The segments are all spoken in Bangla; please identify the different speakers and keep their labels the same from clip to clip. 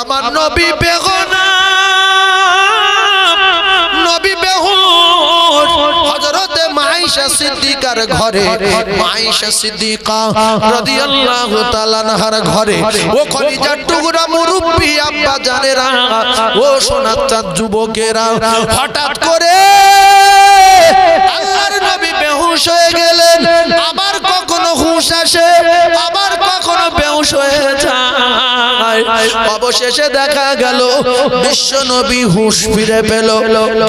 Speaker 1: আমার নবী বেগনা নবী বেহুশ হযরতে মাইশা সিদ্দিকার ঘরে। মাইশা সিদ্দিকা রাদিয়াল্লাহু তাআলা ঘরে। ও কলিজার টুকরা মুরব্বি আব্বা জানেরা ও সোনার চাঁদ যুবকেরা হঠাৎ করে আল্লাহর নবী বেহুশ হয়ে গেলেন। আবার কখনো হুঁশ আসে আবার কখনো বেহুশ হয়ে যায়। অবশেষে দেখা গেল বিশ্ব নবী হুঁশ ফিরে পেল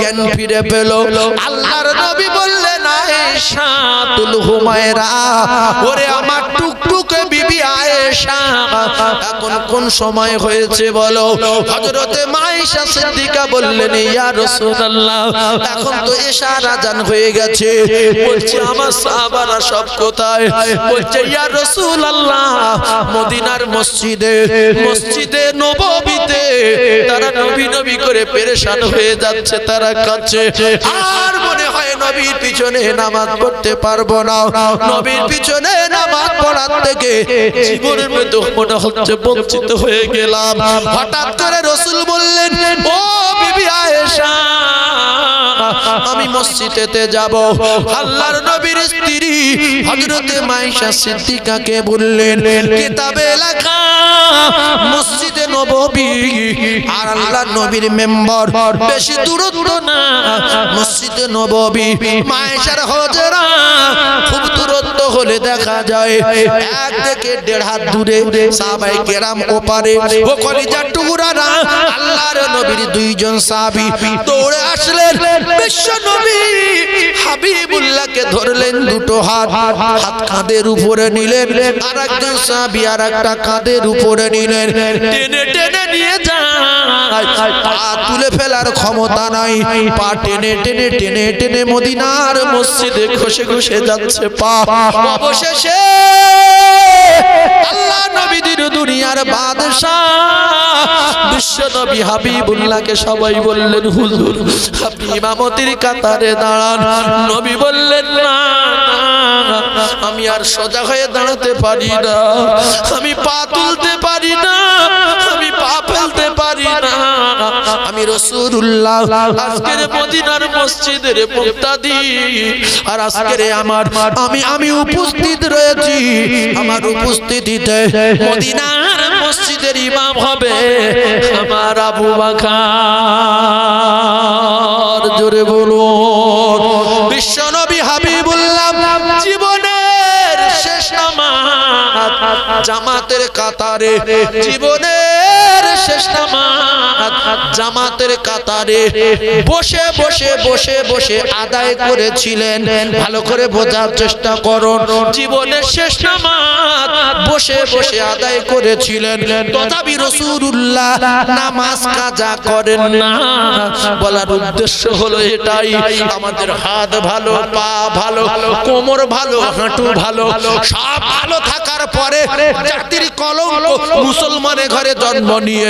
Speaker 1: জ্ঞান ফিরে পেল। আল্লাহর নবী বললেন আয়েশা তুল হুমায়রা ওরে আমার টুকটুকে বিবি আয়েশা। এখন কোন সময় হয়েছে বলো? হযরতে মায়েশা সিদ্দিকা বললেন ইয়া রাসূলুল্লাহ এখন তো এশার আজান হয়ে গেছে। বলছে আমার সাহাবারা সব কোথায়? বলছে ইয়া রাসূলুল্লাহ মদিনার মসজিদে মসজিদে নববীতে। তারা নবী নবী করে পেরেশান হয়ে যাচ্ছে তারা কাছে আর মনে হয় নবীর পিছনে নামাজ পড়তে পারব না। নবীর পিছনে নামাজ পড়ার থেকে জীবনের মধ্যে মনে হচ্ছে বঞ্চিত হয়ে গেলাম। হঠাৎ করে রসুল বললেন, ও বিবি আয়েশা মসজিদেতে যাব। আল্লাহর নবীর স্ত্রী হযরতে মাইশা সিদ্দিকাকে বললেন, কিতাবে লেখা, মসজিদে নববী আর আল্লাহর নবীর মেম্বার বেশি দূরত্ব না। মসজিদে নববী, মায়েশার হজরা খুব দূরত্ব হলে দেখা যায়। এক থেকে দেড় হাত দূরে সাহাবাই কেরাম ওপারে। ও কলিজার টুকুরারা আল্লাহর নবীর দুইজন সাহাবী দৌড়ে আসলেন, বিশ্ব নবী। হাবিবুল্লাহকে ধরলেন দুটো হাত। হাত কাঁধের উপরে নিলেন আর সাহাবী আর একটা কাঁধের উপরে নিলেন। টেনে টেনে নিয়ে যায়। তুলে ফেলার ক্ষমতা নাই। পা টেনে টেনে টেনে টেনে মদিনার মসজিদে খসে খসে যাচ্ছে পা। অবশেষে আল্লাহ নবীদের দুনিয়ার বাদশাহ বিশ্ব নবী হাবিবুল্লাহকে সবাই বললেন, হুজুর, আপনি ইমামতির কাতারে দাঁড়ান। নবী বললেন, না আমি আর সোজা হয়ে দাঁড়াতে পারি না। আমি পা তুলতে পারি না। আমি পা আমি রসুল্লাহ আজকের মদিনার মসজিদের মুক্তাদি। আর আমার, আমি আমি উপস্থিত রয়েছি। আমার উপস্থিতিতে মদিনার মসজিদের ইমাম হবে আমার আবু বাকার। জোরে বিশ্বনবী হাবিবুল্লাহ, জীবনের শেষ জামাতের কাতারে, জীবনের শেষ জামাতের কাতারে বসে বসে বসে বসে আদায় করেছিলেন। ভালো করে বোঝার চেষ্টা করুন। জীবনের শেষ নামাজ বসে বসে আদায় করেছিলেন। তথাপি রসুল্লাহ নামাজ কাজা করেন না। বলার উদ্দেশ্য হলো এটাই, আমাদের হাত ভালো, পা ভালো, কোমর ভালো, হাঁটু ভালো, সব ভালো থাকার পরে মুসলমানের ঘরে জন্ম নিয়ে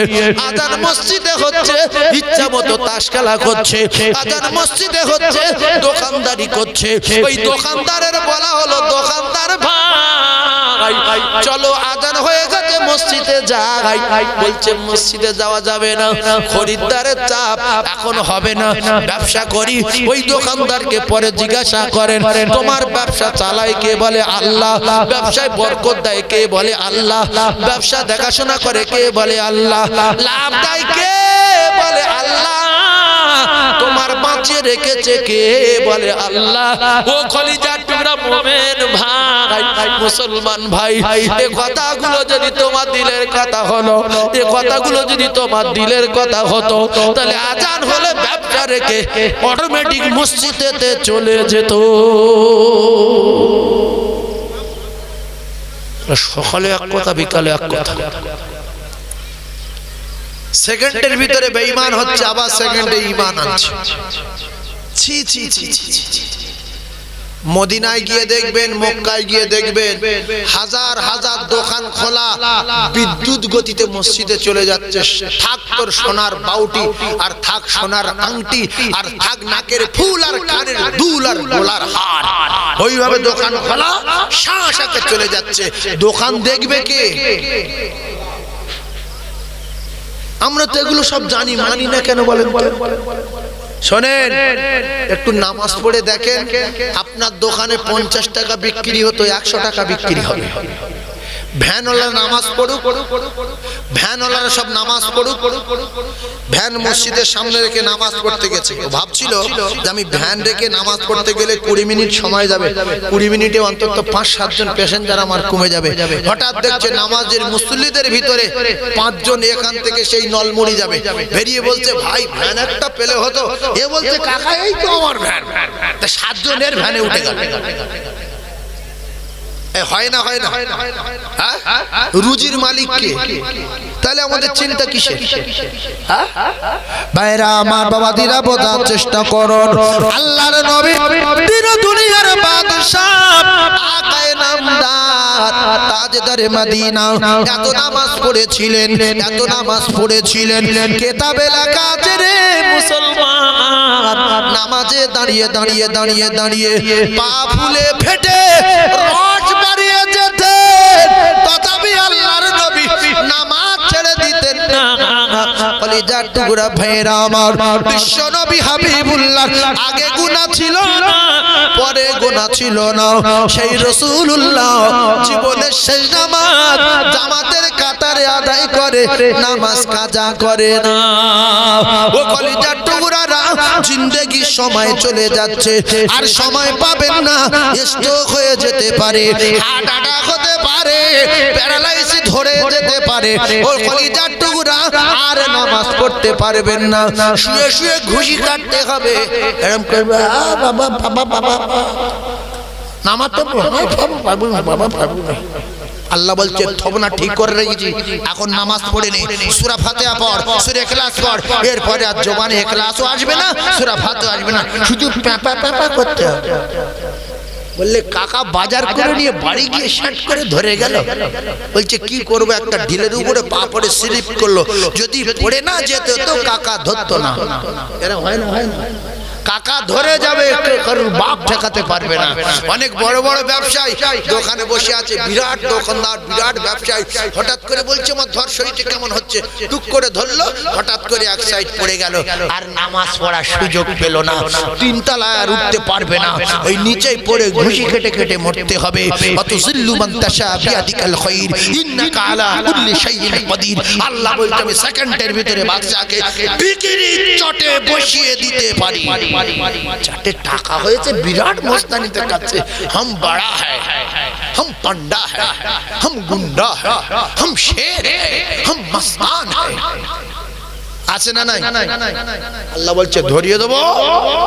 Speaker 1: আজান মসজিদে হচ্ছে, ইচ্ছা মতো তাস খেলা করছে আজান মসজিদে হচ্ছে, দোকানদারি করছে। ওই দোকানদারের বলা হলো, দোকানদার ভাই, চলো আজান হয়ে গেছে, মসজিদে যাই। বলছে, মসজিদে যাওয়া যাবে না, খরিদ্দারের চাপ এখন হবে না, ব্যবসা করি। ওই দোকানদারকে পরে জিজ্ঞাসা করেন, তোমার ব্যবসা চালায় কে? বলে, আল্লাহ। ব্যবসায় বরকত দেয় কে? বলে, আল্লাহ। ব্যবসা দেখাশোনা করে কে? বলে, আল্লাহ। লাভ দেয় কে বলে আল্লাহ? তোমার বাঁচিয়ে রেখেছে কে বলে আল্লাহ? ও মুসলমান ভাই, এ কথাগুলো যদি তোমার দিলের কথা হলো, এ কথাগুলো যদি তোমার দিলের কথা হতো, তাহলে আজান হলে ব্যবসা রেখে অটোমেটিক মসজিদেতে চলে যেত। সকালে এক কথা, বিকালে এক কথা। সেকেন্ডের ভিতরে বেঈমান হচ্ছে আবার সেকেন্ডে ঈমান আনছে। ছি ছি ছি ছি। মদিনায় গিয়ে দেখবেন মক্কায় গিয়ে দেখবেন হাজার হাজার দোকান খোলা বিদ্যুৎ গতিতে মসজিদে চলে যাচ্ছে। থাক তোর সোনার বাউটি আর থাক সোনার আংটি আর থাক নাকের ফুল আর কানের দুল আর গোলার হার। ওইভাবে দোকান খোলা শাঁসাকে চলে যাচ্ছে। দোকান দেখবে কে? আমরা তো এগুলো সব জানি, মানি না কেন বলেন শোনেন, একটু নামাজ পড়ে দেখেন, আপনার দোকানে পঞ্চাশ টাকা বিক্রি হতো, একশো টাকা বিক্রি হবে। ভ্যানওয়ালা নামাজ পড়ুক, ভ্যানওয়ালারা সব নামাজ পড়ুক, ভ্যান মসজিদের সামনে রেখে নামাজ পড়তে গেছে। ভাবছিল যে আমি ভ্যান রেখে নামাজ পড়তে গেলে কুড়ি মিনিট সময় যাবে। কুড়ি মিনিটে অন্তত পাঁচ সাতজন প্যাসেঞ্জার আমার কমে যাবে। হঠাৎ দেখছে নামাজের মুসল্লিদের ভিতরে পাঁচজন এখান থেকে সেই নলমুড়ি যাবে। বেরিয়ে বলছে, ভাই, ভ্যান একটা পেলে হতো। এ বলছে কাকা এই তো আমার ভ্যান। সাতজনের ভ্যানে উঠে গেল। হয় না হয় না? রুজির মালিক কে? তাহলে আমাদের চিন্তা কিসের? হ্যাঁ? ভাইরা আমার বাবা দিরা বোঝার চেষ্টা করুন। আল্লাহর নবী দিন দুনিয়ার বাদশাহ আকায়ে নামদার তাজদারে মদিনা। এত নামাজ পড়েছিলেন এত নামাজ পড়েছিলেন। কেতাবে লেখা আছে রে মুসলমান। নামাজে দাঁড়িয়ে দাঁড়িয়ে দাঁড়িয়ে দাঁড়িয়ে পা ফুলে ফেটে রস বাড়িয়ে যেতেন। তথাপি আল্লাহর নবী নামাজ ছেড়ে দিতেন। না কলিজার টুকরা ভাইরা আমার, বিশ্ব নবী হাবিবুল্লাহ, আগে গুনাহ ছিল না, পরে গুনাহ ছিল না। সেই রাসূলুল্লাহ জীবনের শেষ নামাজ জামাতের কাতারে আদায় করে, নামাজ কাজা করে না। ও কলিজার টুকরারা জিন্দেগি সময় চলে যাচ্ছে, আর সময় পাবেন না, স্ট্রোক হয়ে যেতে পারে, হার্ট হতে পারে, প্যারালাইসিস ধরে যেতে পারে। ও কলিজার টুকরা আর নামাজ পড়তে পারবেন না। শুয়ে শুয়ে ঘুষি কাটতে হবে। এরকম করবে বাবা বাবা বাবা নামাজ তো পারব বাবা পারব না। আল্লাহ বলছে, থবনা ঠিক করে রেখেছি। এখন নামাজ পড়ে নে। সূরা ফাতিহা পড়, সূরা ইখলাস পড়। এরপরে আর জবানে ইখলাসও আসবে না, সূরা ফাতিহা আসবে না। শুধু প্যাপা প্যাপা করতে হবে। বললে কাকা বাজার করে নিয়ে বাড়ি গিয়ে শার্ট করে ধরে গেল। বলছে কি করব? একটা ঢিলের উপরে পা পড়ে স্লিপ করল। যদি পড়ে না যেত তো কাকা ধরতো না। এরকম হয় না হয় না। কাকা ধরে যাবে কারোর বাপ ঠেকাতে পারবে না। অনেক বড় বড় ব্যবসায়ী দোকানে বসে আছে, বিরাট দোকানদার, বিরাট ব্যবসায়ী। হঠাৎ করে বলছে, আমার ধর শরীরটা কেমন হচ্ছে? টুক করে ধরলো, হঠাৎ করে এক সাইড পড়ে গেল। আর নামাজ পড়ার সুযোগ পেল না। তিনতলায় আর উঠতে পারবে না। ওই নিচেই পড়ে ঘুষি খেটে খেটে মরতে হবে। অত জিল্লু মান তাশা বিয়াদিকাল খাইর, ইন্নাকা আলা কুল্লি শাইইন কদির। আল্লাহ বলতে আমি সেকেন্ডের ভিতরে বাদশাকে বিকিরি চটে বসিয়ে দিতে পারি। চারটে টাকা হয়েছে বিরাট মস্তানিতে কাছে হাম বড়া হ্যায় हम पंडा है हम गुंडा है हम शेर है हम मस्तान है আছে না নাই আল্লাহ বলছে ধরিয়ে দেবো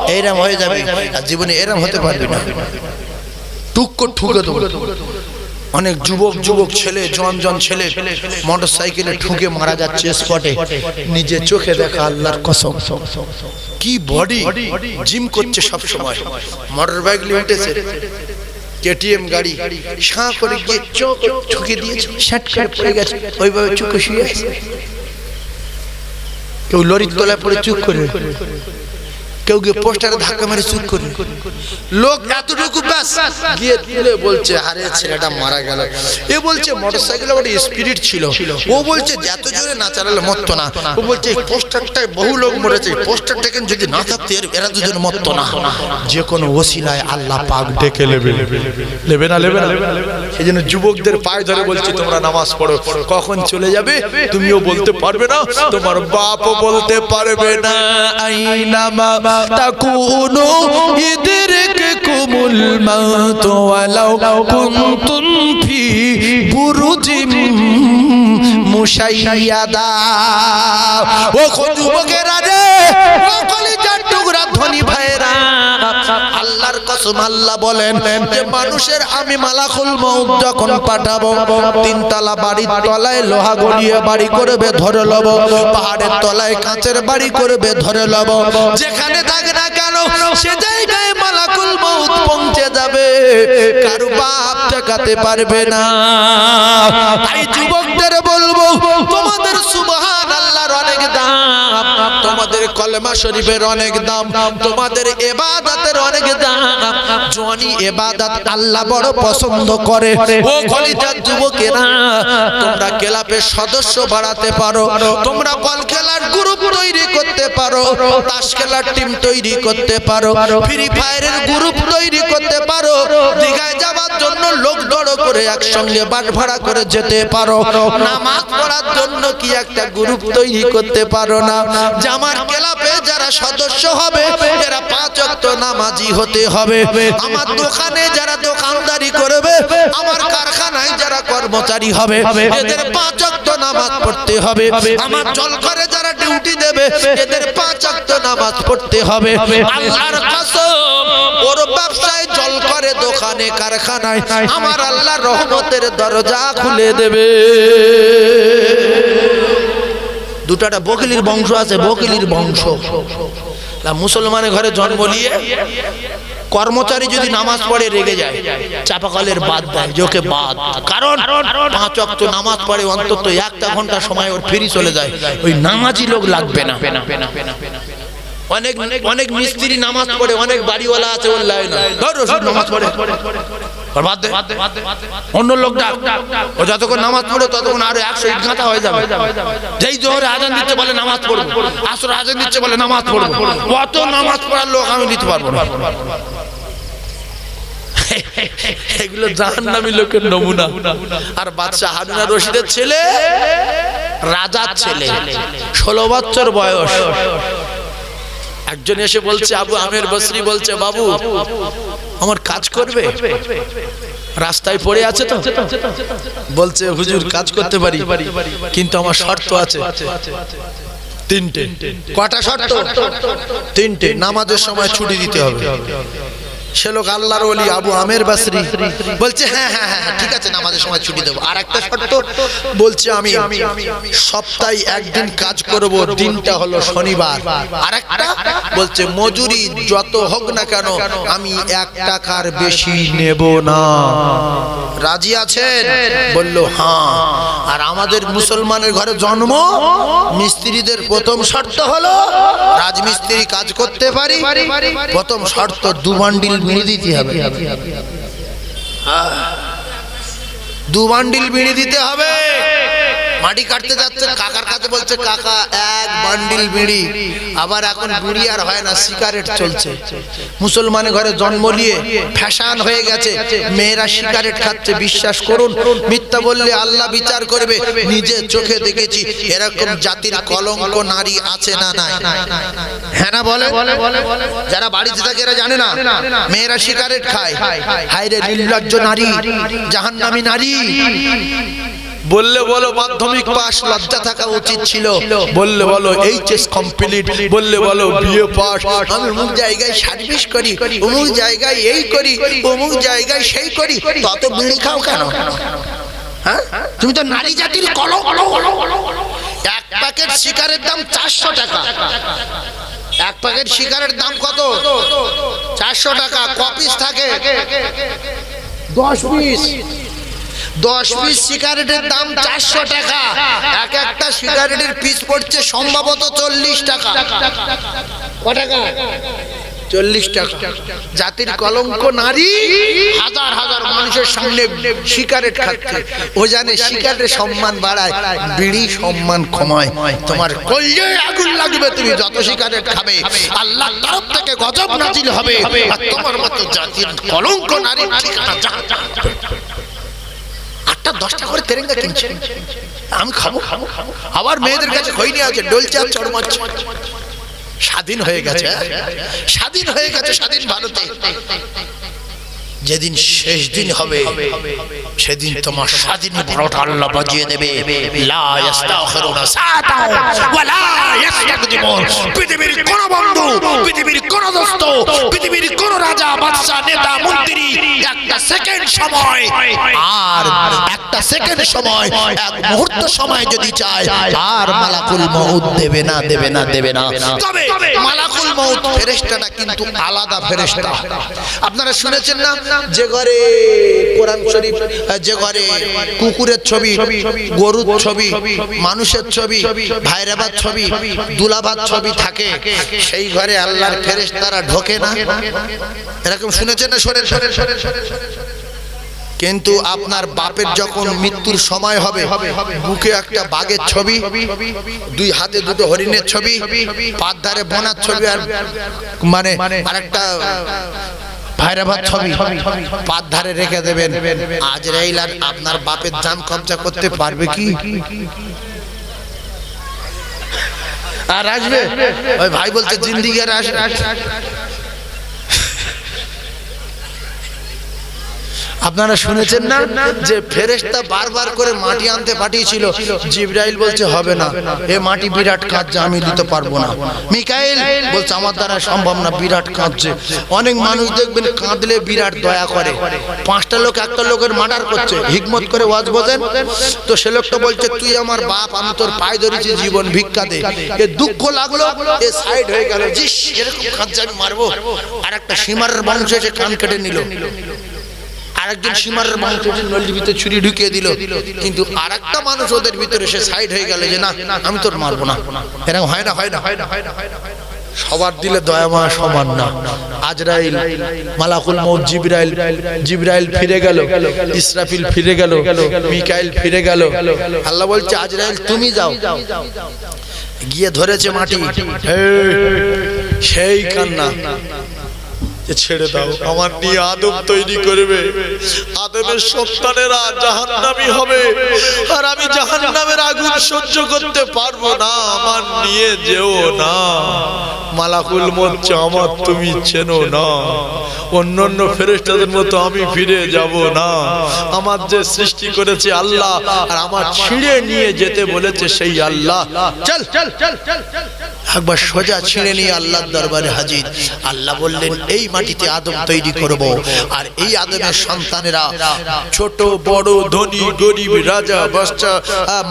Speaker 1: এইরকম হয়ে যাবে আর জীবনে এরম হতে পারবে না টুক করে ঠুকে দেবো অনেক যুবক যুবক ছেলে জন জন ছেলে মোটর সাইকেলে ঠুকে মারা যাচ্ছে স্পটে নিজে চোখে দেখা আল্লাহর কসম। কি বডি জিম করছে সব সময় মোটর বাইক নিয়ে উঠেছে। কেটিএম গাড়ি। সাঁ করে গিয়ে চোখ ঠুকে দিয়েছে। শ্যাট করে পড়ে গেছে। ওইভাবে চোখে শুয়ে আছে। কেউ লরির তলায় পড়ে চুপ করে। কেউ গিয়ে পোস্টারে ধাক্কা মারে চুপ করে লোক এতটুকু ব্যাস গিয়ে তুলে বলছে আরে ছেলেটা মারা গেল। এ বলছে মোটরসাইকেলে একটা স্পিরিট ছিল। ও বলছে এত জোরে না চালালে মরতো না। ও বলছে পোস্টারটায় বহু লোক মরেছে পোস্টারটাকে যদি না থাকতো এর- দুজন মরতো না। যে কোনো ওসিলায় আল্লাহ পাক ডেকে নেবে। নেবে। না নেবে না। সেই জন্য যুবকদের পায়ে ধরে বলছি তোমরা নামাজ পড়ো। কখন চলে যাবে? তুমিও বলতে পারবে না। তোমার বাপও বলতে পারবে না। আইনামা তাকুনু ইদরিকুমুল মাউত ওয়ালাউ কুনতুম ফি বুরুজিম মুশাইয়াদা। ও আল্লাহর বলেন যে মানুষের আমি মালাকুল মউত যখন পাঠাবো, তিনতলা বাড়ির তলায় লোহা গলিয়ে বাড়ি করবে ধরে লব, পাহাড়ের তলায় কাঁচের বাড়ি করবে ধরে লব। যেখানে থাকে না কেন, সে জায়গায় মালাকুল মউত পৌঁছে যাবে। কারু বাপ ঠেকাতে পারবে না। তাই যুবকদের বলব, তোমাদের সুবহান আল্লাহর অনেক আমাদের কলেমা শরীফের অনেক দাম। তোমাদের এবাদাতের অনেক দাম। জনি এবাদাত আল্লাহ বড় পছন্দ করে। ও কলিজার যুবকেরা, তোমরা ক্লাবের সদস্য বাড়াতে পারো। তোমরা কল খেলার গ্রুপ তৈরি করতে পারো তাস খেলার টিম তৈরি করতে পারো ফ্রি ফায়ারের গ্রুপ তৈরি করতে পারো, দীঘায় যাওয়ার জন্য লোক জড়ো করে একসঙ্গে বাস ভাড়া করে যেতে পারো, নামাজ পড়ার জন্য কি একটা গ্রুপ তৈরি করতে পারো না? যে আমার ক্লাবে যারা সদস্য হবে, এরা পাঁচ অক্ত নামাজি হতে হবে। আমার দোকানে যারা দোকানদারি করবে, আমার কারখানায় যারা কর্মচারী হবে, এদের পাঁচ অক্ত নামাজ পড়তে হবে। আমার জল করে যারা ডিউটি দেবে এদের পাঁচ অক্ত নামাজ পড়তে হবে। আল্লাহর কসম ওর ব্যবসায় জল করে দোকানে কারখানায়। আমার আল্লাহর রহমতের দরজা খুলে দেবে। দুটাটা বকিলির বংশ আছে বকিলির বংশ। মুসলমানের ঘরে জন্ম নিয়ে কর্মচারী যদি নামাজ পড়ে রেগে যায় চাপাকলের বাদ দেয় যে ওকে বাদ কারণ পাঁচ অক্ত নামাজ পড়ে অন্তত একটা ঘণ্টা সময় ওর ফিরি চলে যায়। ওই নামাজি লোক লাগবে না। অনেক অনেক মিস্ত্রি নামাজ পড়ে অনেক বাড়িওয়ালা আছে ওর ধর রসুন নামাজ পড়ে। অন্য লোক ডাক। ও যতক্ষণ নামাজ পড়ে ততক্ষণ আরও একশো গাঁথা হয়ে যাবে। যেই জোহরে আজান দিচ্ছে বলে নামাজ পড়ব। আসর আজান দিচ্ছে বলে নামাজ পড়ব। অত নামাজ পড়ার লোক আমি নিতে পারব না। এগুলো জাহান্নামী লোকের নমুনা। আর বাদশা হারুনা রশিদের ছেলে, রাজার ছেলে, ষোলো বছর বয়স। একজন এসে বলছে, আবু আমের বসরি বলছে, বাবু, আমার কাজ করবে? রাস্তায় পড়ে আছে তো? বলছে, হুজুর, কাজ করতে পারি, কিন্তু আমার শর্ত আছে। তিনটে। কটা শর্ত? তিনটে। নামাজের সময় ছুটি দিতে হবে। সে লোক আল্লাহর ওলি আবু আমের বাসরি। বলছে হ্যাঁ হ্যাঁ হ্যাঁ ঠিক আছে নামাজের সময় ছুটি দেবো। আর একটা শর্ত বলছে আমি সপ্তাহে একদিন কাজ করব দিনটা হলো শনিবার। আর একটা বলছে মজুরি যত হোক না কেন আমি এক টাকার বেশি নেব না। রাজি আছেন? বলল হ্যাঁ। আর আমাদের মুসলমানের ঘরে জন্ম মিস্ত্রিদের প্রথম শর্ত হলো রাজমিস্ত্রি কাজ করতে পারি। প্রথম শর্ত দু বান্ডিল বিড়ি দিতে হবে দু বান্ডিল বিড়ি দিতে হবে মাটি কাটতে যাচ্ছে, কাকার কাছে বলছে, কাকা, এক বান্ডিল বিড়ি। আবার এখন বিড়ি আর হয় না, সিগারেট চলছে। মুসলমানের ঘরে জন্ম নিয়ে ফ্যাশন হয়ে গেছে। মেয়েরা সিগারেট খাচ্ছে, বিশ্বাস করুন। মিথ্যা বললে আল্লাহ বিচার করবে। নিজে চোখে দেখেছি, এরকম জাতির কলঙ্ক নারী আছে না নাই। হ্যাঁ না, বলে? যারা বাড়িতে থাকে, এরা জানে না। মেয়েরা সিগারেট খায়। হাইরে নির্লজ্জ নারী, জাহান্নামী নারী। বললে বলো মাধ্যমিক পাস লজ্জা থাকা উচিত ছিল। বললে বলো এইচএস কমপ্লিট বললে বলো বিএ পাস আমি অমুক জায়গায় সার্ভিস করি, অমুক জায়গায় এই করি, অমুক জায়গায় সেই করি, তত বিড়ি খাও কেন? হ্যাঁ? তুমি তো নারী জাতির কলো এক প্যাকেট শিকারের দাম চারশো টাকা। এক প্যাকেট শিকারের দাম কত? চারশো টাকা কপিস থাকে? দশ পিস দশ পিস সিগারেটের দাম চারশো টাকা। এক একটা সিগারেটের পিস পড়ছে সম্ভবত চল্লিশ টাকা। টাকা? চল্লিশ টাকা। জাতির কলঙ্ক নারী, হাজার হাজার মানুষের সামনে খাচ্ছে। ও জানে সম্মান বাড়ায়, বিড়ি সম্মান কমায়। তোমার আগুন লাগবে, তুমি যত সিগারেট খাবে, আল্লাহ তরফ থেকে গজব নাজিল হবে। আর তোমার মতো জাতির কলঙ্ক নারী ঠিকানা দশটা করে তেরেঙ্গা কিনছে। আমি খাব খাব খাব। আবার মেয়েদের কাছে খৈনি আছে ডলছে আর চড়মাচ্ছে স্বাধীন হয়ে গেছে। স্বাধীন হয়ে গেছে স্বাধীন ভারতে। যেদিন শেষ দিন হবে, সেদিন তোমার স্বাধীন ভারত আল্লাহ বাজিয়ে দেবে। পৃথিবীর কোন বন্ধু, পৃথিবীর কোন দোস্ত, পৃথিবীর কোন রাজা বাদশা নেতা, মন্ত্রী, একটা সেকেন্ড সময়, আর একটা সেকেন্ড সময়, এক মুহূর্ত সময় যদি চায় আর মালাকুল মউত দেবে না দেবে না দেবে না। তবে মালাকুল মউত ফেরেশতাটা কিন্তু আলাদা ফেরেশতা। আপনারা শুনেছেন না? যে ঘরে কোরআন শরীফ, যে ঘরে কুকুরের ছবি, গরুর ছবি, মানুষের ছবি ভাইরাবার ছবি দুলাভাত ছবি থাকে, সেই ঘরে আল্লাহর ফেরেশ তারা ঢোকে না। এরকম শুনেছেন না, শোনেন শোনেন শোনেন শোনেন কিন্তু আপনার বাপের যখন মৃত্যুর সময় হবে, বুকে একটা বাঘের ছবি, দুই হাতে দুটো হরিণের ছবি পাত ধারে বোনার ছবি, আর মানে আরেকটা ভাইরাভাত ছবি পাত ধারে রেখে দেবেন। আজ রেইলার আপনার বাপের জান কবজা করতে পারবে কি? আর আসবে? ওই ভাই বলছে জিন্দিগি আর আসবে আপনারা শুনেছেন না যে ফেরেশতা বারবার করে মাটি আনতে পাঠিয়েছিল? জিব্রাইল বলছে, হবে না। এ মাটি বিরাট কাঁদছে, আমি দিতে পারব না। মিকাইল বলছে, আমার দ্বারা সম্ভব না, বিরাট কাঁদছে। অনেক মানুষ দেখবেন কাঁদলে বিরাট দয়া করে। পাঁচটা লোক একটা লোকের মার্ডার করছে। হিকমত করে ওয়াজ বোঝেন? তো সে লোকটা বলছে, তুই আমার বাপ, আমি তোর পায়ে ধরেছি, জীবন ভিক্ষা দে। এ দুঃখ লাগল, এ সাইড হয়ে গেল। জিস, এরকম কাঁদছে, আমি মারবো। আর একটা সীমারের বংশ এসে কান কেটে নিল। আরেকজন সীমারের মানুষ নলির ভিতরে ছুরি ঢুকিয়ে দিল। কিন্তু আরেকটা মানুষ ওদের ভিতরে সে সাইড হয়ে গেল যে, না, আমি তোর মারবো না। এরকম হয় না হয় না। হয় না হয় না হয় না হয় না। সবার দিলে দয়া, মায়া সমান না। আজরাইল, মালাকুল মৌত জিবরাইল জিবরাইল ফিরে গেল, ইসরাফিল ফিরে গেল, মিকাইল ফিরে গেল। আল্লাহ বলছে, আজরাইল, তুমি যাও। গিয়ে ধরেছে মাটি। সেই কান্না। ছেড়ে দাও। আমার নিয়ে আদম তৈরি করবে। আদমের সন্তানেরা জাহান্নামী হবে। আর আমি জাহান্নামের আগুন সহ্য করতে পারব না। আমার নিয়ে যেও না। মালাকুল মরছে আমার তুমি চেনো না। অন্যান্য ফেরেস্তাদের মতো আমি ফিরে যাব না। আমার যে সৃষ্টি করেছে আল্লাহ আর আমার ছিঁড়ে নিয়ে যেতে বলেছে সেই আল্লাহ। চল চল চল চল চল। একবার সোজা ছিঁড়ে নিয়ে আল্লাহর দরবারে হাজির। আল্লাহ বললেন, এই মাটিতে আদম তৈরি করব। আর এই আদমের সন্তানেরা ছোট, বড়, ধনী, গরিব, রাজা বাচ্চা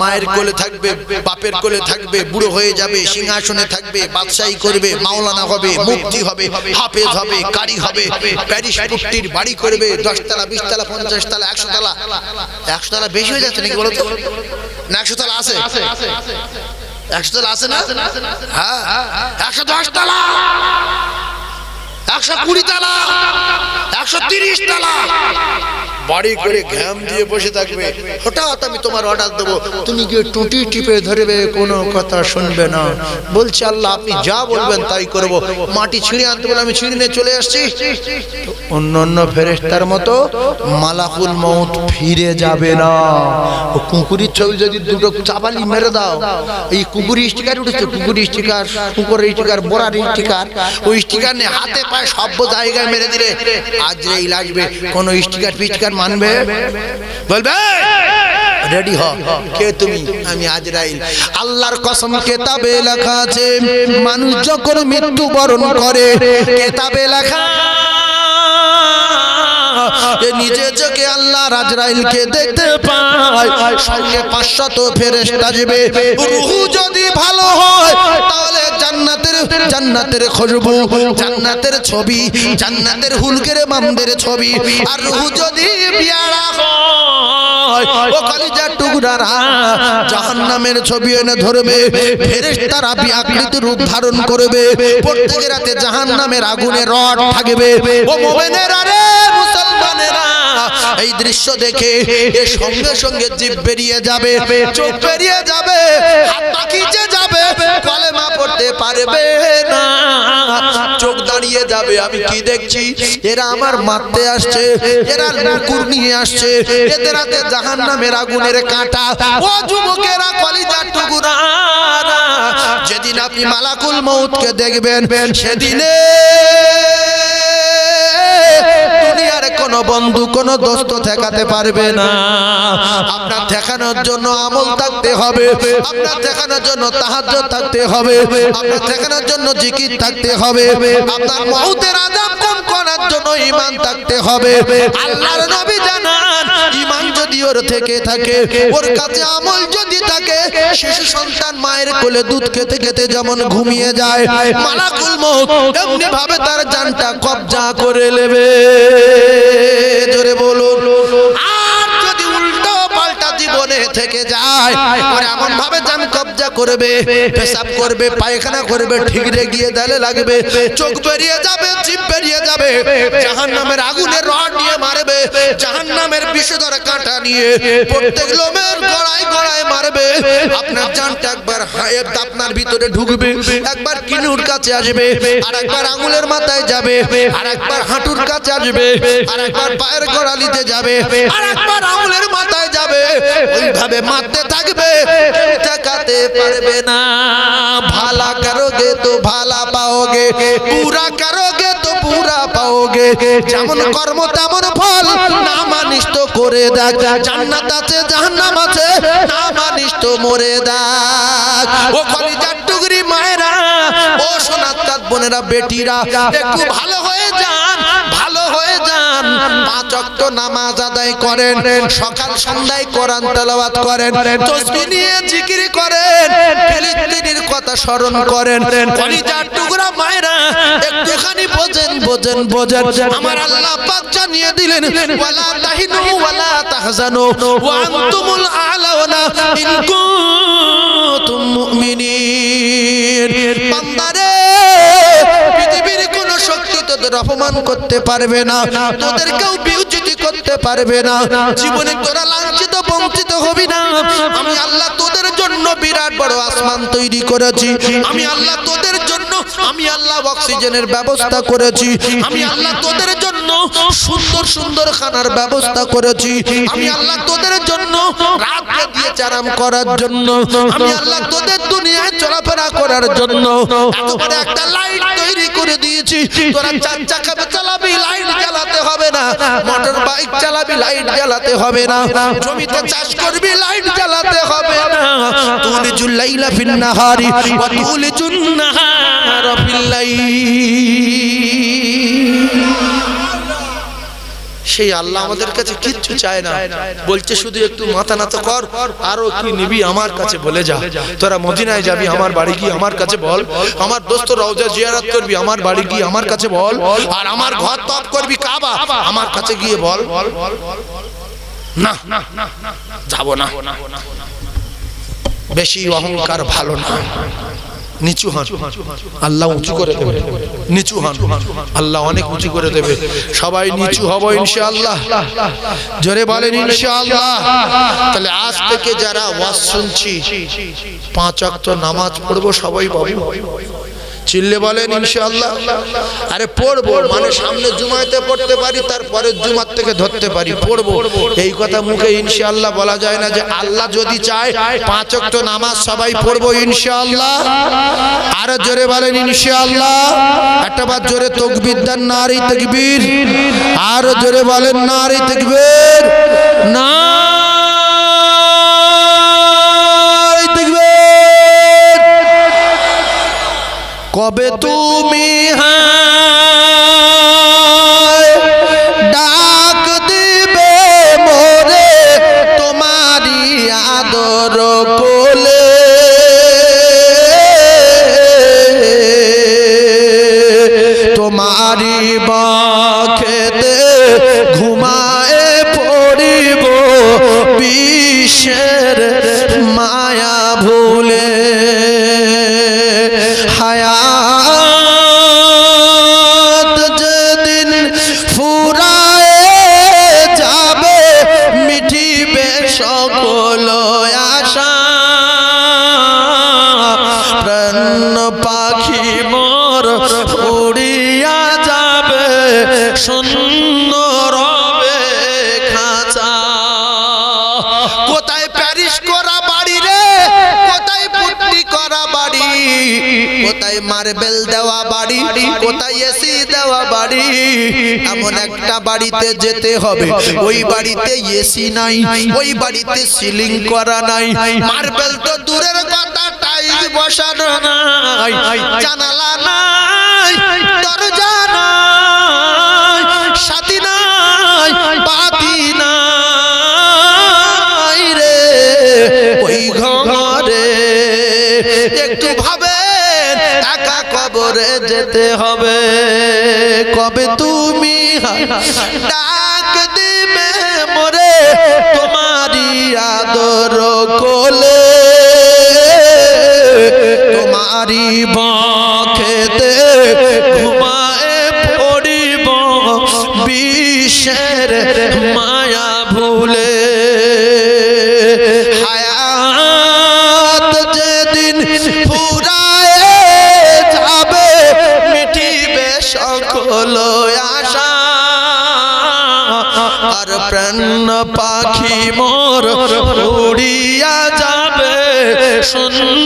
Speaker 1: মায়ের কোলে থাকবে, বাপের কোলে থাকবে, বুড়ো হয়ে যাবে, সিংহাসনে থাকবে, বাদশাহী করবে, মাওলানা হবে মুক্তি হবে, হাফেজ হবে, কারি হবে, প্যারিস পুট্টির বাড়ি করবে, দশতলা, বিশতলা পঞ্চাশ তলা একশো তলা একশো তলা বেশি হয়ে যাচ্ছে নাকি বলো তো? না একশো তলা আছে? একশো তলা আছে না? হ্যাঁ। একশো দশ তলা। একশো কুড়ি তলা, একশো তিরিশ তলা। বাড়ি করে ঘ্যাম দিয়ে বসে থাকবে। হঠাৎ আমি তোমার অর্ডার দেবো। তুমি গিয়ে টুটি টিপে ধরবে, কোনো কথা শুনবে না। বলছে, আল্লাহ, আপনি যা বলবেন তাই করব। মাটি ছিঁড়ে আনতে বলে আমি ছিঁড়ে নিয়ে চলে আসছি। অন্য অন্য ফেরেস্তার মতো মালাকুল মৌত ফিরে যাবে না। কুকুরির ছবি যদি দুটো চাপালি মেরে দাও, এই কুকুরি স্টিকার উঠেছে। কুকুরি স্টিকার, কুকুরের স্টিকার, বড়ার স্টিকার, ওই স্টিকার নিয়ে হাতে পায়ে সব জায়গায় মেরে দিলে আজ এই লাগবে কোন স্টিকার ফিস্টিকার মানবে? বলবে রেডি হ, কে তুমি? আমি আজরাইল। আল্লাহর কসম কেতাবে লেখা আছে, মানুষ যখন মৃত্যুবরণ করে, কেতাবে লেখা নিজে চোখে আল্লাহ রাজরাইলকে দেখতে পায়। সঙ্গে পাঁচশত ফেরেশতা যাবে রুহু যদি ভালো হয়, তাহলে জান্নাতের জান্নাতের খুশবু, জান্নাতের ছবি, জান্নাতের হুলকের মামদের ছবি। আর রুহু যদি হয়, ও টুকরারা জাহান্নামের ছবি এনে ধরবে। ফেরেশতারা বিআকৃত রূপ ধারণ করবে। প্রত্যেক রাতে জাহান্নামের আগুনে রড থাকবে। ও মুমিনেরা রে মুসলমানেরা এই দৃশ্য দেখে এ সঙ্গে সঙ্গে জিভ বেরিয়ে যাবে, চোখ বেরিয়ে যাবে পাকিয়ে যাবে, কলেমা পড়তে পারবে না। চোখ দাঁড়িয়ে যাবে, আমি কি দেখছি? এরা আমার মারতে আসছে, এরা লুকুর নিয়ে আসছে, এদের হাতে জাহান নামের আগুনের কাঁটা। ও যুবকেরা, কলিজার টুকুরা যেদিন আপনি মালাকুল মৌতকে দেখবেন, সেদিনে কোন বন্ধু, কোন দোস্ত ঠেকাতে পারবে না। আপনার ঠেকানোর জন্য আমল থাকতে হবে, আপনার ঠেকানোর জন্য তাহাজ্জ থাকতে হবে, আপনার ঠেকানোর জন্য জিকির থাকতে হবে, আপনার মৌতের আজাব কম করার জন্য ইমান থাকতে হবে। আল্লাহর নবী জানান ইমান যদি ওর থেকে থাকে, ওর কাছে আমল যদি থাকে, শিশু সন্তান মায়ের কোলে দুধ খেতে খেতে যেমন ঘুমিয়ে যায়, মালাকুল মৌত এমনি ভাবে তার জানটা কবজা করে নেবে। জোরে বলুন। থেকে যায় এমন ভাবে জান কবজা করবে পেশাব করবে পায়খানা করবে ঠিকরে গিয়ে দালে লাগবে চোখ বেরিয়ে যাবে জিভ বেরিয়ে যাবে জাহান নামের আগুনের রড নিয়ে মারবে জাহান নামের বিষধর কাঁটা নিয়ে প্রত্যেক লোমের গড়ায় গড়ায় মারবে। আপনার জানটা একবার আপনার ভিতরে ঢুকবে একবার কিনুর কাছে আসবে আর একবার আঙুলের মাথায় যাবে আর একবার হাঁটুর কাছে আসবে আর একবার পায়ের গড়ালিতে যাবে আর একবার আঙুলের মাথায় যাবে। ওইভাবে মারতে থাকবে? ঠেকাতে পারবে না। ভালা করোগে তো ভালা পাওগে, পুরা করোগে তো পুরা পাওগে। যেমন কর্ম, তেমন ফল না মানিস করে দেখ। জান্নাত আছে, জাহান্নাম আছে, না মানিস মরে দেখ। ও কলিজার টুকরি মায়েরা, ও সোনার বোনেরা, বেটিরা, একটু ভালো হয়ে যান পাঁচ অক্ট নামাজ আদায় করেন, সকাল সন্ধ্যায় কোরআন তেলাওয়াত করেন তসবিহ নিয়ে জিকির করেন, ফিলিস্তিনের কথা স্মরণ করেন, কলিজার টুকরা মায়েরা একটুখানি বোঝেন বোঝেন বোঝেন। আমার আল্লাহ পাক জানিয়ে দিলেন, ওয়ালা তাহিনু, ওয়ালা তাহজানু, ওয়া আনতুমুল আলাউনা ইন কুনতুম মুমিনিন। বান্দারে শক্তি তোদের অপমান করতে পারবে না তোদের কেউ বিউচিতি করতে পারবে না। জীবনে তোরা লাঞ্ছিত, বঞ্চিত হবি না। আমি আল্লাহ তোদের জন্য বিরাট বড় আসমান তৈরি করেছি। আমি আল্লাহ তোদের জন্য, আমি আল্লাহ অক্সিজেনের ব্যবস্থা করেছি। আমি আল্লাহ তোদের জন্য সুন্দর সুন্দর খানার ব্যবস্থা করেছি। আমি আল্লাহ তোদের জন্য রাত্রে দিয়ে চারাম করার জন্য। আমি আল্লাহ তোদের দুনিয়ায় চলাফেরা করার জন্য। এত একটা লাইট তৈরি করে দিয়েছি। তোরা চার চাকা চালাবি, লাইট জ্বালাতে হবে না। মোটর বাইক চালাবি, লাইট জ্বালাতে হবে না। জমিতে চাষ করবি, লাইট জ্বালাতে হবে না। তুলি জুল্লাইলা ফিন নাহারি, ওয়া তুলি জুন্নাহার ফিল লাইল। সেই আল্লাহ আমাদের কাছে কিচ্ছু চায় না। বলছে, শুধু একটু মাথা নাত কর, আরও কি নিবি আমার কাছে বলে যা। তোরা মদিনায় যাবি, আমার বাড়ি গিয়ে আমার কাছে বল। আমার দোস্ত রওজা জিয়ারত করবি, আমার বাড়ি গিয়ে আমার কাছে বল। আর আমার ঘর তপ করবি কাবা, আমার কাছে গিয়ে বল। না। যাব না। বেশি অহংকার ভালো না। নিচু হন। আল্লাহ উঁচু করে দেবে। নিচু হন। আল্লাহ অনেক উঁচু করে দেবে। সবাই নিচু হব ইনশাআল্লাহ। জোরে বলেন ইনশাআল্লাহ। তাহলে আজ থেকে যারা ওয়াজ শুনছি, পাঁচ ওয়াক্ত নামাজ পড়ব সবাই পাবো চিল্লে বলেন ইনশাআল্লাহ। আরে পড়ব মানে সামনে জুমাইতে পড়তে পারি তারপরে জুমার থেকে ধরতে পারি, পড়ব। এই কথা মুখে ইনশাআল্লাহ বলা যায় না যে আল্লাহ যদি চায়, পাঁচ ওয়াক্ত নামাজ সবাই পড়ব ইনশাআল্লাহ। আরও জোরে বলেন ইনশাআল্লাহ। একটা বার জোরে তকবীর দেন, নারী তকবীর। আরও জোরে বলেন, নারী তকবীর। নারী কবে তুমি হায় এমন একটা বাড়িতে যেতে হবে। ওই বাড়িতে এসি নাই, ওই বাড়িতে সিলিং করা নাই। মার্বেল তো দূরের কথা টাইল বসানো নাই, জানালা নাই, দরজা নাই। সাথী কবরে যেতে হবে। কবে তুমি ডাক দিবে মোরে? তোমারি আদর কোলে। তোমারি বখেতে ঘুমায় পড়িব। বিশ্বের মায়া শূন্য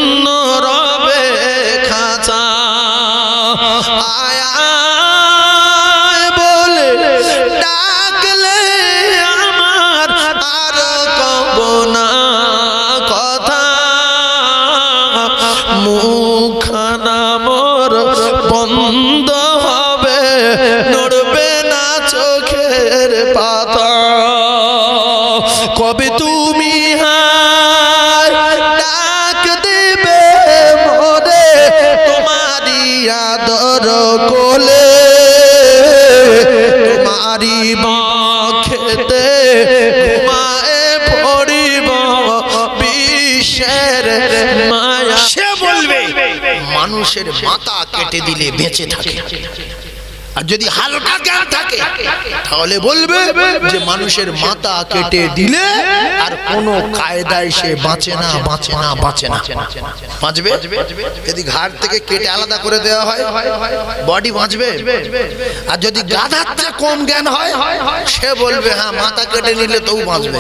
Speaker 2: মানুষের মাথা কেটে দিলে বেঁচে থাকে। আর যদি হালকা জ্ঞান থাকে, তাহলে বলবে যে মানুষের মাথা কেটে দিলে আর কোনো কায়দায় সে বাঁচে না বাঁচে না বাঁচে না। বাঁচবে? যদি ঘাট থেকে কেটে আলাদা করে দেওয়া হয় বডি বাঁচবে? আর যদি গাধার কম জ্ঞান হয়, সে বলবে হ্যাঁ মাথা কেটে নিলে তবু বাঁচবে।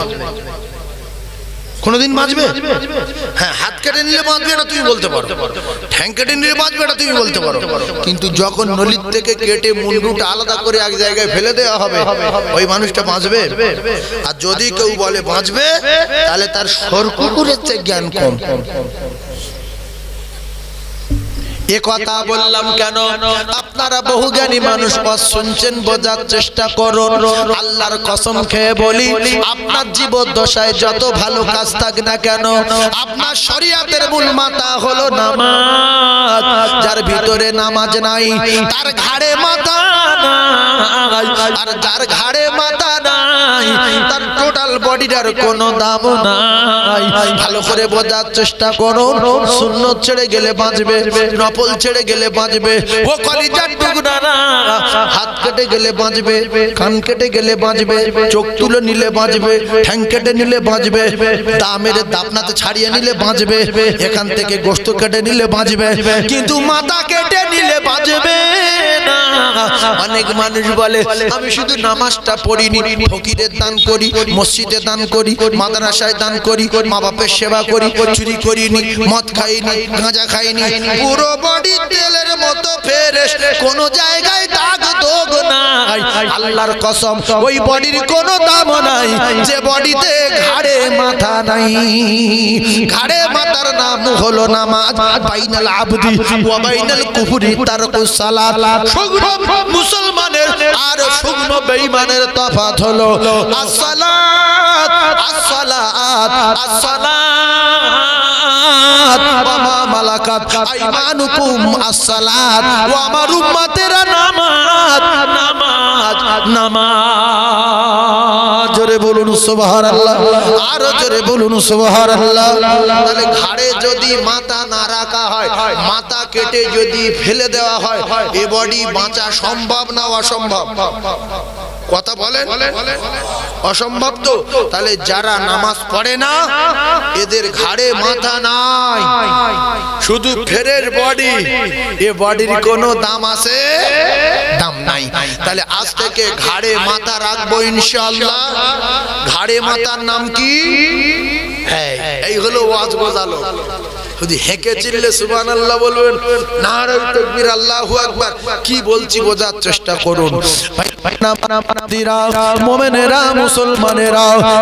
Speaker 2: কোনোদিন বাঁচবে হ্যাঁ হাত কেটে নিলে বাঁচবে না তুমি বলতে পারো। ঠ্যাং কেটে নিলে বাঁচবে না তুমি বলতে পারো। কিন্তু যখন নলির থেকে কেটে মুন্ডুটা আলাদা করে এক জায়গায় ফেলে দেওয়া হবে ওই মানুষটা বাঁচবে? আর যদি কেউ বলে বাঁচবে তাহলে তার সরকুকুরের চেয়ে জ্ঞান কম।
Speaker 1: এ কথা বললাম কেন? আপনারা বহু জ্ঞানী মানুষ শুনছেন, বোঝার চেষ্টা করুন। আল্লাহর কসম খেয়ে বলি, আপনার জীব দশায় যত ভালো কাজ থাক না কেন, আপনার শরিয়াতের মূল মাথা হলো নামাজ। যার ভিতরে নামাজ নাই, তার ঘাড়ে মাথা আর যার ঘাড়ে মাথা নাই, তার টোটাল বডিটার কোনো দাম নাই। ভালো করে বোঝার চেষ্টা করুন, সুন্নত ছেড়ে গেলে বাঁচবে নফল ছেড়ে গেলে বাঁচবে। ও কলিজার টুকরারা হাত কেটে গেলে বাঁচবে, কান কেটে গেলে বাঁচবে, চোখ তুলে নিলে বাঁচবে, ঠ্যাং কেটে নিলে বাঁচবে দামের দাপনাতে ছাড়িয়ে নিলে বাঁচবে, এখান থেকে গোস্ত কেটে নিলে বাঁচবে, কিন্তু মাথা কেটে নিলে বাঁচবে অনেক মানুষ বলে, আমি শুধু নামাজটা পড়িনি, ফকিরের দান করি, মসজিদে দান করি, মাদ্রাসায় দান করি, মা বাপের সেবা করি, চুরি করিনি, মদ খাইনি, গাঁজা খাইনি, পুরো বডি তেলের মতো ফেরেস কোন জায়গায় দাগ দোগ নাই। আল্লাহর কসম, ওই বডির কোনো দাম নাই, যে বডিতে ঘাড়ে মাথা নাই। ঘাড়ে মাথার নাম হলো নামাজ, বাইনাল আবদি ওয়া বাইনাল কুফরি তারকুস সালাত। মুসলমানের আর শুকনো বেঈমানের তফাত হলো আসসালাত আসসালাত আসসালাত। আইমানুকুম আসসালাত ওয়া আমার উম্মতেরা নামাজ নামাজ নামাজ। জোরে বলুন সুবহানাল্লাহ, আরও জোরে বলুন সুবহানাল্লাহ। তাহলে ঘাড়ে যদি মাথা না রাখা হয়, মাথা কেটে যদি ফেলে দেওয়া হয়, এ বডি বাঁচা সম্ভব না অসম্ভব? কথা বলেন? অসম্ভব তো? তাহলে যারা নামাজ পড়ে না, এদের ঘাড়ে মাথা নাই। শুধু ফেরের বডি এ বডির কোন দাম আছে? দাম নাই। তাহলে আজ থেকে ঘাড়ে মাথা রাখব ইনশাল্লাহ ঘাড়ে মাথার নাম কি? হ্যাঁ এই হলো ওয়াজ বোঝালো। যদি হেঁকে চিনলে সুবান আল্লাহ বলবেন নারায় তকবীর, আল্লাহু আকবার। কি বলছি বোঝার চেষ্টা করুন।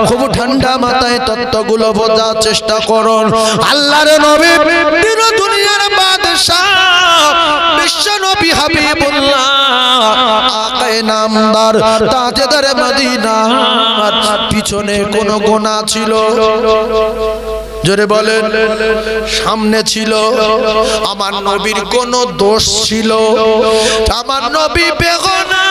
Speaker 1: খুব ঠান্ডা মাথায় তত্ত্বগুলো বোঝার চেষ্টা করুন। পিছনে কোন গোনা ছিল? জোরে বলেন সামনে ছিল আমার নবীর কোন দোষ ছিল। আমার নবী বেগনা